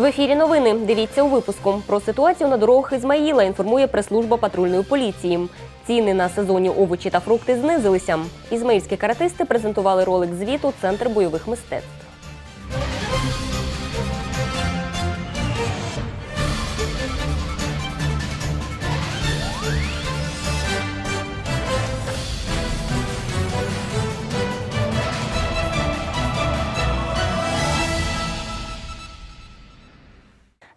В ефірі новини. Дивіться у випуску. Про ситуацію на дорогах Ізмаїла інформує прес-служба патрульної поліції. Ціни на сезонні овочі та фрукти знизилися. Ізмаїльські каратисти презентували ролик звіту Центр бойових мистецтв.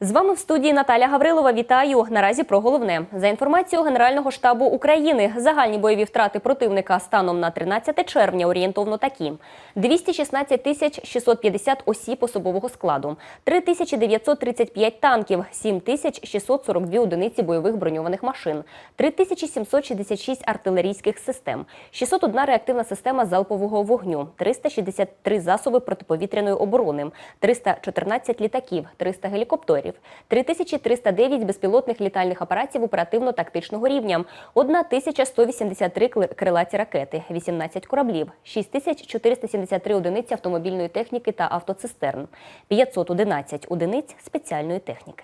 З вами в студії Наталя Гаврилова. Вітаю. Наразі про головне. За інформацією Генерального штабу України. Загальні бойові втрати противника станом на 13 червня орієнтовно такі: 216 тисяч 650 осіб особового складу, 3935 танків, 7642 одиниці бойових броньованих машин, 3766 артилерійських систем, 601 реактивна система залпового вогню, 363 засоби протиповітряної оборони, 314 літаків, 300 гелікоптерів, 3309 безпілотних літальних апаратів оперативно-тактичного рівня, 1183 крилаті ракети, 18 кораблів, 6473 одиниці автомобільної техніки та автоцистерн, 511 одиниць спеціальної техніки.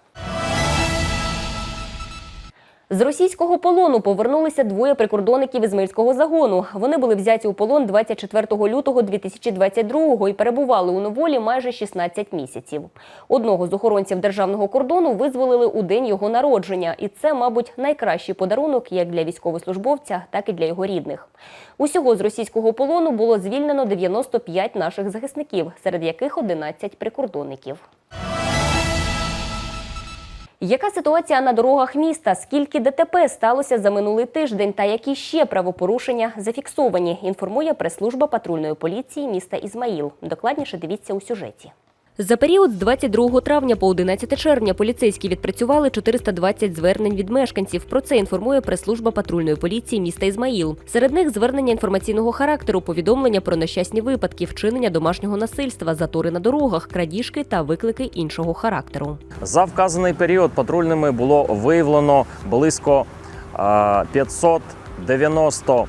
З російського полону повернулися двоє прикордонників Ізмельського загону. Вони були взяті у полон 24 лютого 2022 і перебували у новолі майже 16 місяців. Одного з охоронців державного кордону визволили у день його народження, і це, мабуть, найкращий подарунок як для військовослужбовця, так і для його рідних. Усього з російського полону було звільнено 95 наших захисників, серед яких 11 прикордонників. Яка ситуація на дорогах міста? Скільки ДТП сталося за минулий тиждень та які ще правопорушення зафіксовані? Інформує прес-служба патрульної поліції міста Ізмаїл. Докладніше дивіться у сюжеті. За період з 22 травня по 11 червня поліцейські відпрацювали 420 звернень від мешканців. Про це інформує прес-служба патрульної поліції міста Ізмаїл. Серед них звернення інформаційного характеру, повідомлення про нещасні випадки, вчинення домашнього насильства, затори на дорогах, крадіжки та виклики іншого характеру. За вказаний період патрульними було виявлено близько е, 590 е,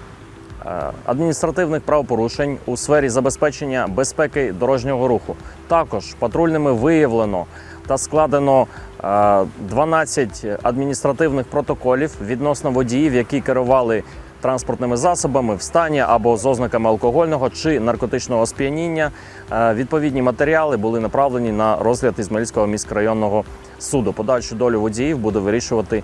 адміністративних правопорушень у сфері забезпечення безпеки дорожнього руху. Також патрульними виявлено та складено е, 12 адміністративних протоколів відносно водіїв, які керували транспортними засобами в стані або з ознаками алкогольного чи наркотичного сп'яніння. Е, Відповідні матеріали були направлені на розгляд Ізмаїльського міськрайонного суду. Подальшу долю водіїв буде вирішувати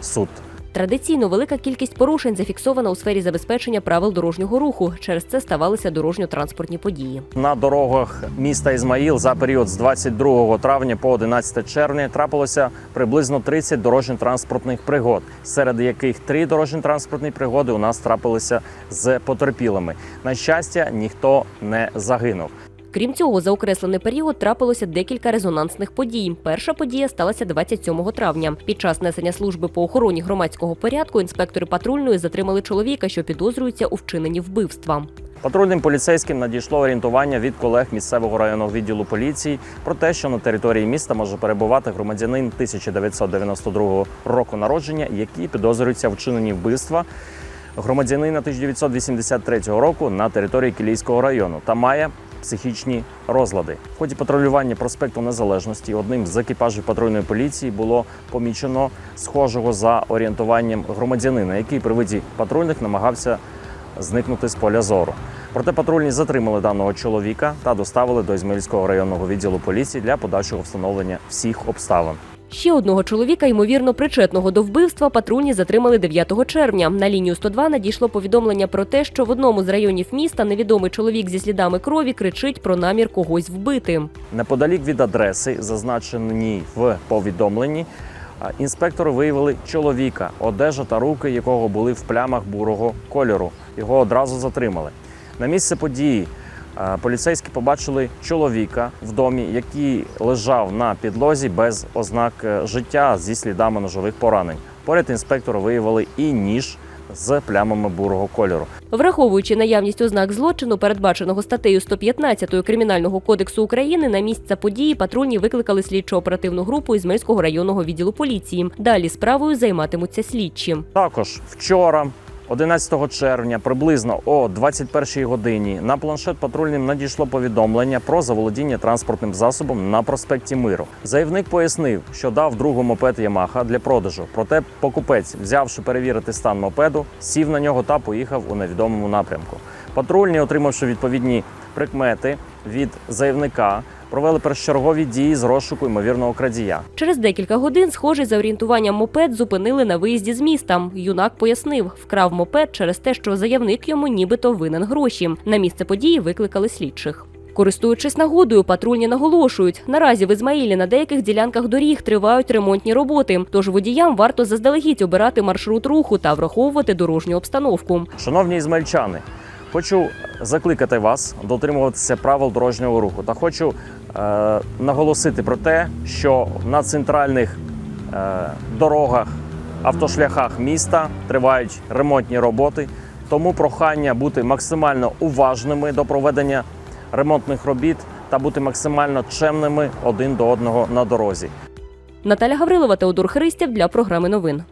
суд. Традиційно велика кількість порушень зафіксована у сфері забезпечення правил дорожнього руху. Через це ставалися дорожньо-транспортні події. На дорогах міста Ізмаїл за період з 22 травня по 11 червня трапилося приблизно 30 дорожньо-транспортних пригод, серед яких три дорожньо-транспортні пригоди у нас трапилися з потерпілими. На щастя, ніхто не загинув. Крім цього, за окреслений період трапилося декілька резонансних подій. Перша подія сталася 27 травня. Під час несення служби по охороні громадського порядку інспектори патрульної затримали чоловіка, що підозрюється у вчиненні вбивства. Патрульним поліцейським надійшло орієнтування від колег місцевого районного відділу поліції про те, що на території міста може перебувати громадянин 1992 року народження, який підозрюється в вчиненні вбивства громадянина 1983 року на території Кілійського району та має психічні розлади. В ході патрулювання проспекту Незалежності одним з екіпажів патрульної поліції було помічено схожого за орієнтуванням громадянина, який при виді патрульних намагався зникнути з поля зору. Проте патрульні затримали даного чоловіка та доставили до Ізмаїльського районного відділу поліції для подальшого встановлення всіх обставин. Ще одного чоловіка, ймовірно, причетного до вбивства, патрульні затримали 9 червня. На лінію 102 надійшло повідомлення про те, що в одному з районів міста невідомий чоловік зі слідами крові кричить про намір когось вбити. Неподалік від адреси, зазначеній в повідомленні, інспектори виявили чоловіка, одежа та руки якого були в плямах бурого кольору. Його одразу затримали. На місце події поліцейські побачили чоловіка в домі, який лежав на підлозі без ознак е, життя зі слідами ножових поранень. Поряд інспектори виявили і ніж з плямами бурого кольору. Враховуючи наявність ознак злочину, передбаченого статтею 115 Кримінального кодексу України, на місце події патрульні викликали слідчо-оперативну групу Ізмельського районного відділу поліції. Далі справою займатимуться слідчі. Також вчора, 11 червня, приблизно о 21 годині, на планшет патрульним надійшло повідомлення про заволодіння транспортним засобом на проспекті Миру. Заявник пояснив, що дав другу мопед Ямаха для продажу. Проте покупець, взявши перевірити стан мопеду, сів на нього та поїхав у невідомому напрямку. Патрульні, отримавши відповідні прикмети від заявника, провели першочергові дії з розшуку ймовірного крадія. Через декілька годин схожий за орієнтуванням мопед зупинили на виїзді з міста. Юнак пояснив, вкрав мопед через те, що заявник йому нібито винен гроші. На місце події викликали слідчих. Користуючись нагодою, патрульні наголошують, наразі в Ізмаїлі на деяких ділянках доріг тривають ремонтні роботи. Тож водіям варто заздалегідь обирати маршрут руху та враховувати дорожню обстановку. Шановні ізмельчани, хочу закликати вас дотримуватися правил дорожнього руху та хочу е, наголосити про те, що на центральних е, дорогах, автошляхах міста тривають ремонтні роботи. Тому прохання бути максимально уважними до проведення ремонтних робіт та бути максимально чемними один до одного на дорозі. Наталя Гаврилова, Теодор Христів для програми новин.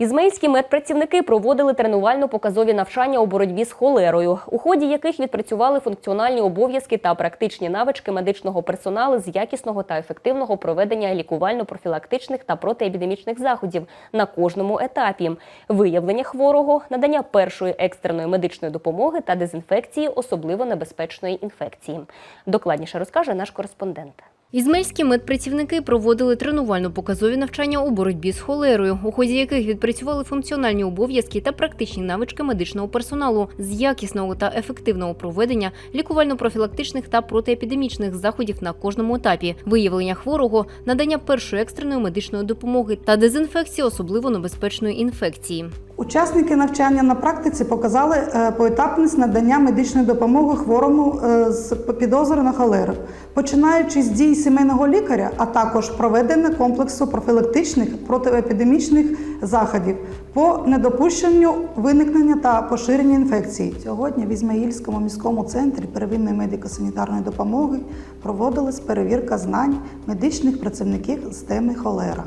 Ізмаїльські медпрацівники проводили тренувально-показові навчання у боротьбі з холерою, у ході яких відпрацювали функціональні обов'язки та практичні навички медичного персоналу з якісного та ефективного проведення лікувально-профілактичних та протиепідемічних заходів на кожному етапі, виявлення хворого, надання першої екстреної медичної допомоги та дезінфекції особливо небезпечної інфекції. Докладніше розкаже наш кореспондент. Ізмельські медпрацівники проводили тренувально-показові навчання у боротьбі з холерою, у ході яких відпрацювали функціональні обов'язки та практичні навички медичного персоналу з якісного та ефективного проведення лікувально-профілактичних та протиепідемічних заходів на кожному етапі, виявлення хворого, надання першої екстреної медичної допомоги та дезінфекції особливо небезпечної інфекції. Учасники навчання на практиці показали е, поетапність надання медичної допомоги хворому е, з підозрою на холеру, починаючи з дій сімейного лікаря, а також проведення комплексу профілактичних протиепідемічних заходів по недопущенню виникнення та поширення інфекцій. Сьогодні в Ізмаїльському міському центрі первинної медико-санітарної допомоги проводилась перевірка знань медичних працівників з теми холера.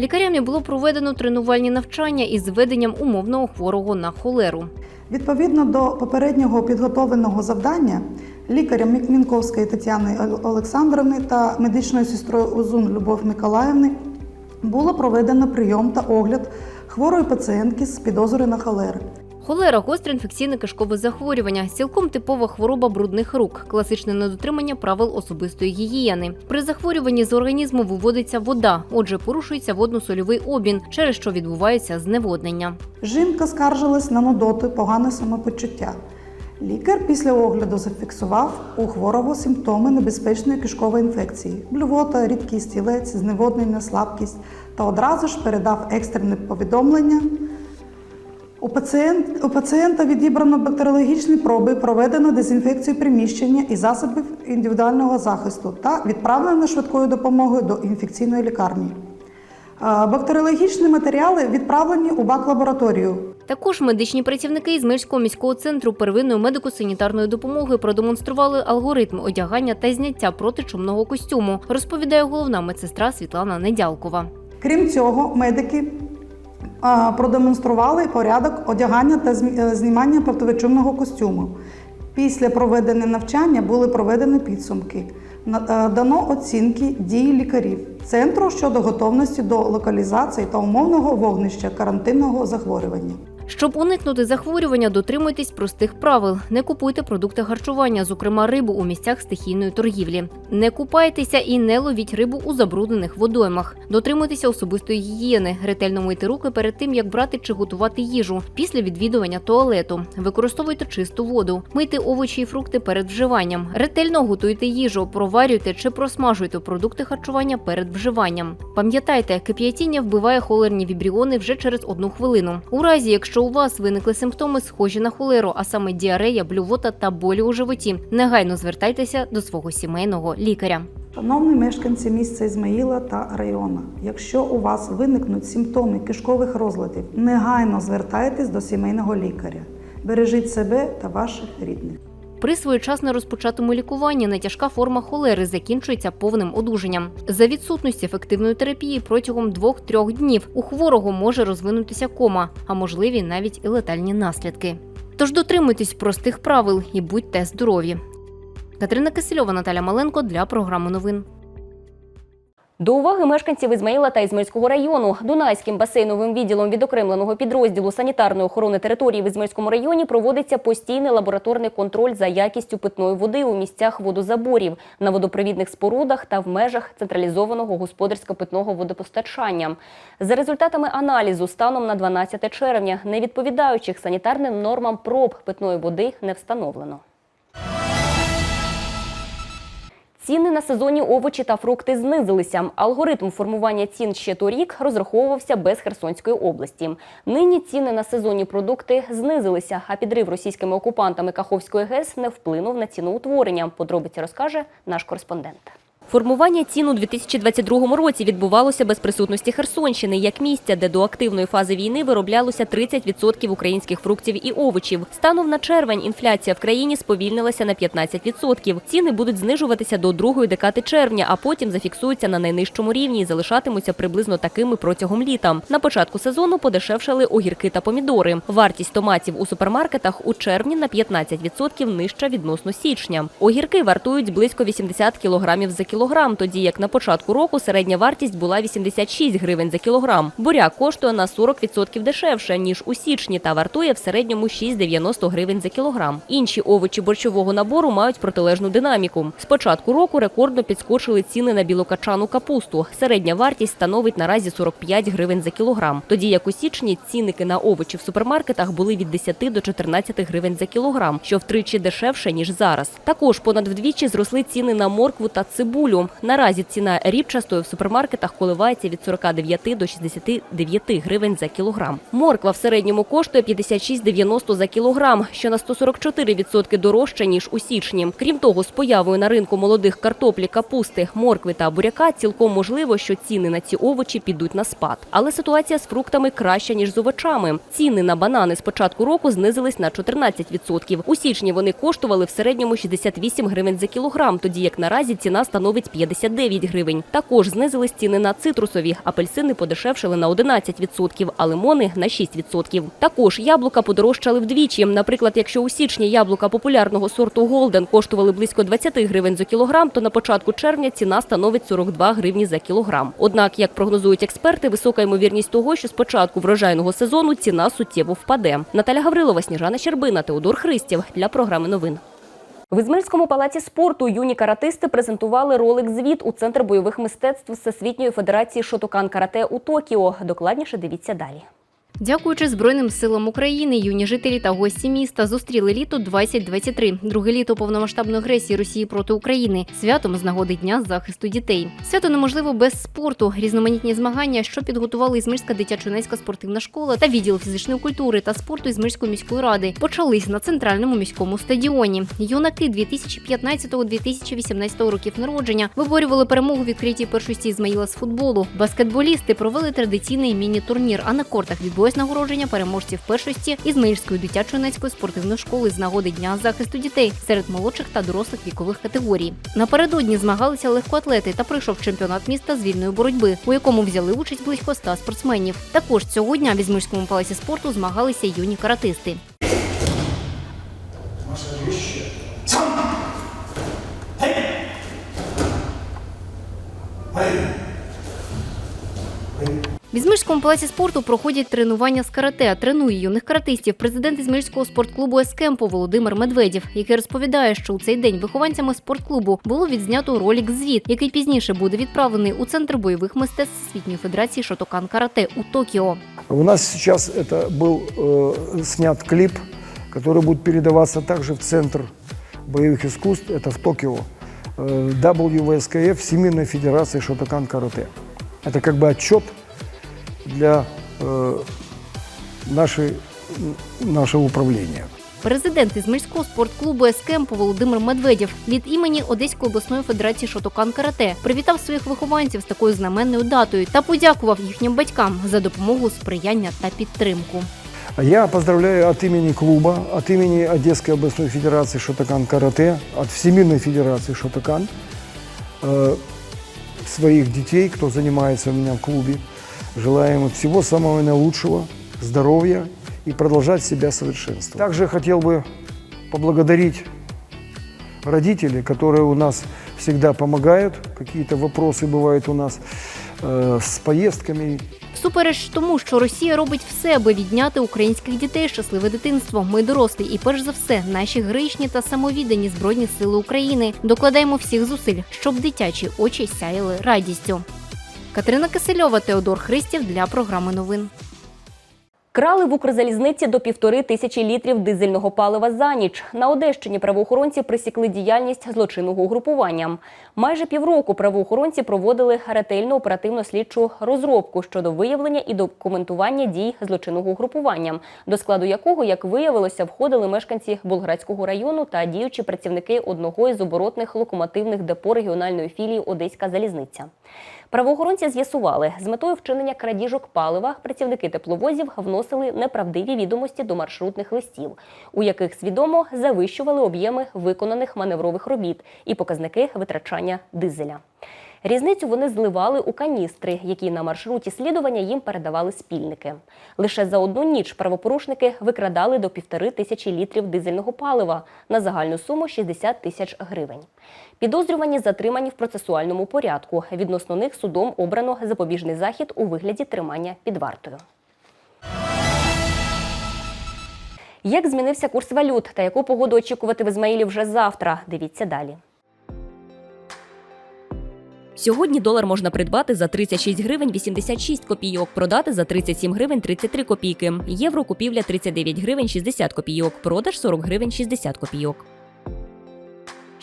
Лікарями було проведено тренувальні навчання із зведенням умовного хворого на холеру. Відповідно до попереднього підготовленого завдання, лікарям Мінковської Тетяни Олександровни та медичною сестрою Озун Любов Миколаївни було проведено прийом та огляд хворої пацієнтки з підозрою на холери. Холера гостре інфекційне кишкове захворювання, цілком типова хвороба брудних рук, класичне недотримання правил особистої гігієни. При захворюванні з організму виводиться вода, отже, порушується водно-сольовий обмін, через що відбувається зневоднення. Жінка скаржилась на нудоту і погане самопочуття. Лікар після огляду зафіксував у хворого симптоми небезпечної кишкової інфекції: блювота, рідкий стілець, зневоднення, слабкість та одразу ж передав екстрене повідомлення. У, пацієнт, у пацієнта відібрано бактеріологічні проби, проведено дезінфекцію приміщення і засобів індивідуального захисту та відправлено швидкою допомогою до інфекційної лікарні. Бактеріологічні матеріали відправлені у бак-лабораторію. Також медичні працівники із Мирського міського центру первинної медико-санітарної допомоги продемонстрували алгоритм одягання та зняття протичумного костюму, розповідає головна медсестра Світлана Недялкова. Крім цього, медики продемонстрували порядок одягання та е, знімання противочумного костюму. Після проведення навчання були проведені підсумки. Е, Дано оцінки дії лікарів центру щодо готовності до локалізації та умовного вогнища карантинного захворювання. Щоб уникнути захворювання, дотримуйтесь простих правил. Не купуйте продукти харчування, зокрема рибу у місцях стихійної торгівлі. Не купайтеся і не ловіть рибу у забруднених водоймах. Дотримуйтеся особистої гігієни, ретельно мийте руки перед тим, як брати чи готувати їжу. Після відвідування туалету використовуйте чисту воду, мийте овочі і фрукти перед вживанням. Ретельно готуйте їжу, проварюйте чи просмажуйте продукти харчування перед вживанням. Пам'ятайте, кип'ятіння вбиває холерні вібріони вже через одну хвилину. У разі, якщо у вас виникли симптоми, схожі на холеру, а саме діарея, блювота та болі у животі, негайно звертайтеся до свого сімейного лікаря. Шановні мешканці міста Ізмаїла та району, якщо у вас виникнуть симптоми кишкових розладів, негайно звертайтесь до сімейного лікаря. Бережіть себе та ваших рідних. При своєчасно розпочатому лікуванні нетяжка форма холери закінчується повним одужанням. За відсутності ефективної терапії протягом 2-3 днів у хворого може розвинутися кома, а можливі навіть і летальні наслідки. Тож дотримуйтесь простих правил і будьте здорові. Катерина Кисельова, Наталя Маленко для програми новин. До уваги мешканців Ізмаїла та Ізмаїльського району Дунайським басейновим відділом відокремленого підрозділу санітарної охорони території в Ізмаїльському районі проводиться постійний лабораторний контроль за якістю питної води у місцях водозаборів, на водопровідних спорудах та в межах централізованого господарсько-питного водопостачання. За результатами аналізу станом на 12 червня невідповідаючих санітарним нормам проб питної води не встановлено. Ціни на сезонні овочі та фрукти знизилися. Алгоритм формування цін ще торік розраховувався без Херсонської області. Нині ціни на сезонні продукти знизилися, а підрив російськими окупантами Каховської ГЕС не вплинув на ціноутворення. Подробиці розкаже наш кореспондент. Формування цін у 2022 році відбувалося без присутності Херсонщини як місця, де до активної фази війни вироблялося 30% українських фруктів і овочів. Станом на червень інфляція в країні сповільнилася на 15%. Ціни будуть знижуватися до другої декати червня, а потім зафіксуються на найнижчому рівні і залишатимуться приблизно такими протягом літа. На початку сезону подешевшали огірки та помідори. Вартість томатів у супермаркетах у червні на 15% нижча відносно січня. Огірки вартують близько 80 кілограмів за кілограм, тоді як на початку року середня вартість була 86 гривень за кілограм. Буряк коштує на 40% дешевше, ніж у січні, та вартує в середньому 6,90 гривень за кілограм. Інші овочі борщового набору мають протилежну динаміку. З початку року рекордно підскочили ціни на білокачану капусту. Середня вартість становить наразі 45 гривень за кілограм. Тоді як у січні цінники на овочі в супермаркетах були від 10 до 14 гривень за кілограм, що втричі дешевше ніж зараз. Також понад вдвічі зросли ціни на моркву та цибулю. Наразі ціна рібчастої в супермаркетах коливається від 49 до 69 гривень за кілограм. Морква в середньому коштує 56,90 за кілограм, що на 144% дорожче ніж у січні. Крім того, з появою на ринку молодих картоплі, капусти, моркви та буряка цілком можливо, що ціни на ці овочі підуть на спад. Але ситуація з фруктами краща ніж з овочами. Ціни на банани з початку року знизились на 14%. У січні вони коштували в середньому 68 гривень за кілограм, тоді як наразі ціна становить 59 гривень. Також знизились ціни на цитрусові. Апельсини подешевшили на 11%, а лимони на 6%. Також яблука подорожчали вдвічі. Наприклад, якщо у січні яблука популярного сорту Голден коштували близько 20 гривень за кілограм, то на початку червня ціна становить 42 гривні за кілограм. Однак, як прогнозують експерти, висока ймовірність того, що з початку врожайного сезону ціна суттєво впаде. Наталя Гаврилова, Сніжана Щербина, Теодор Христів для програми новин. В Ізмельському палаці спорту юні каратисти презентували ролик звіт у Центр бойових мистецтв Всесвітньої федерації Шотокан Карате у Токіо. Докладніше дивіться далі. Дякуючи Збройним силам України, юні жителі та гості міста зустріли літо 2023, друге літо повномасштабної агресії Росії проти України, святом з нагоди Дня захисту дітей. Свято неможливо без спорту. Різноманітні змагання, що підготували Ізмирська дитячо-юнацька спортивна школа та відділ фізичної культури та спорту Ізмирської міської ради, почались на центральному міському стадіоні. Юнаки 2015-2018 років народження виборювали перемогу в відкритій першості Ізмаїла з футболу. Баскетболісти провели традиційний міні-турнір, а на кортах відбулось нагородження переможців першості Ізмаїльської дитячо-юнацької спортивної школи з нагоди Дня захисту дітей серед молодших та дорослих вікових категорій. Напередодні змагалися легкоатлети та пройшов чемпіонат міста з вільної боротьби, у якому взяли участь близько 100 спортсменів. Також цього дня в Ізмаїльському палаці спорту змагалися юні каратисти. В Ізмирському палаці спорту проходять тренування з карате. Тренує юних каратистів президент Ізмирського спортклубу Ескемпо Володимир Медведєв, який розповідає, що у цей день вихованцями спортклубу було відзнято ролик звіт, який пізніше буде відправлений у центр бойових мистецтв Всесвітньої федерації Шотокан Карате у Токіо. У нас сейчас это был э, снят клип, который будет передаваться также в Центр боевых искусств, это в Токио, э, WSKF, Всемирной Федерации Шотокан Карате. Это как бы отчет для э, нашей, нашего управления. Президент Ізмирського спортклубу Ескемпо Володимир Медведєв від імені Одеської обласної федерації Шотокан Карате привітав своїх вихованців з такою знаменною датою та подякував їхнім батькам за допомогу, сприяння та підтримку. Я поздравляю от имени клуба, от имени Одесской областной федерации Шотокан Карате, от Всемирной федерации Шотокан, э, своих детей, кто занимается у меня в клубе. Желаем им всего самого наилучшего, здоровья и продолжать себя совершенствовать. Также хотел бы поблагодарить родителей, которые у нас всегда помогают. Какие-то вопросы бывают у нас э, с поездками, Всупереч тому, що Росія робить все, аби відняти українських дітей щасливе дитинство. Ми дорослі, і перш за все, наші героїчні та самовіддані збройні сили України докладаємо всіх зусиль, щоб дитячі очі сяяли радістю. Катерина Кисельова, Теодор Христів для програми новин. Крали в Укрзалізниці до півтори тисячі літрів дизельного палива за ніч. На Одещині правоохоронці присікли діяльність злочинного угрупування. Майже півроку правоохоронці проводили ретельну оперативно-слідчу розробку щодо виявлення і документування дій злочинного угрупування, до складу якого, як виявилося, входили мешканці Болградського району та діючі працівники одного із оборотних локомотивних депо регіональної філії Одеська залізниця. Правоохоронці з'ясували, з метою вчинення крадіжок палива працівники тепловозів вносили неправдиві відомості до маршрутних листів, у яких свідомо завищували об'єми виконаних маневрових робіт і показники витрачання дизеля. Різницю вони зливали у каністри, які на маршруті слідування їм передавали спільники. Лише за одну ніч правопорушники викрадали до півтори тисячі літрів дизельного палива на загальну суму 60 тисяч гривень. Підозрювані затримані в процесуальному порядку. Відносно них судом обрано запобіжний захід у вигляді тримання під вартою. Як змінився курс валют та яку погоду очікувати в Ізмаїлі вже завтра? Дивіться далі. Сьогодні долар можна придбати за 36 гривень 86 копійок, продати за 37 гривень 33 копійки. Євро купівля 39 гривень 60 копійок, продаж 40 гривень 60 копійок.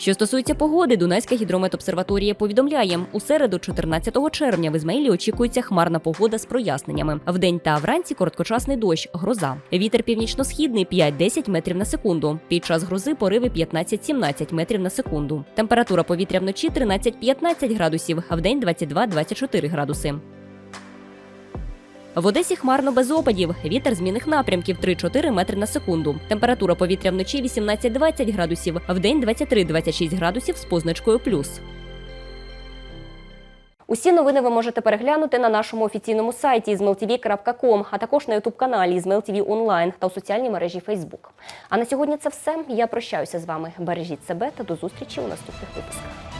Що стосується погоди, Дунайська гідрометобсерваторія повідомляє, у середу, 14 червня, в Ізмаїлі очікується хмарна погода з проясненнями. Вдень та вранці короткочасний дощ, гроза. Вітер північно-східний 5-10 метрів на секунду. Під час грози пориви 15-17 метрів на секунду. Температура повітря вночі 13-15 градусів, а вдень 22-24 градуси. В Одесі хмарно без опадів. Вітер змінних напрямків 3-4 метри на секунду. Температура повітря вночі 18-20 градусів, а вдень 23-26 градусів з позначкою плюс. Усі новини ви можете переглянути на нашому офіційному сайті izmailtv.com, а також на ютуб-каналі IzmailTV Онлайн та у соціальній мережі Facebook. А на сьогодні це все. Я прощаюся з вами. Бережіть себе та до зустрічі у наступних випусках.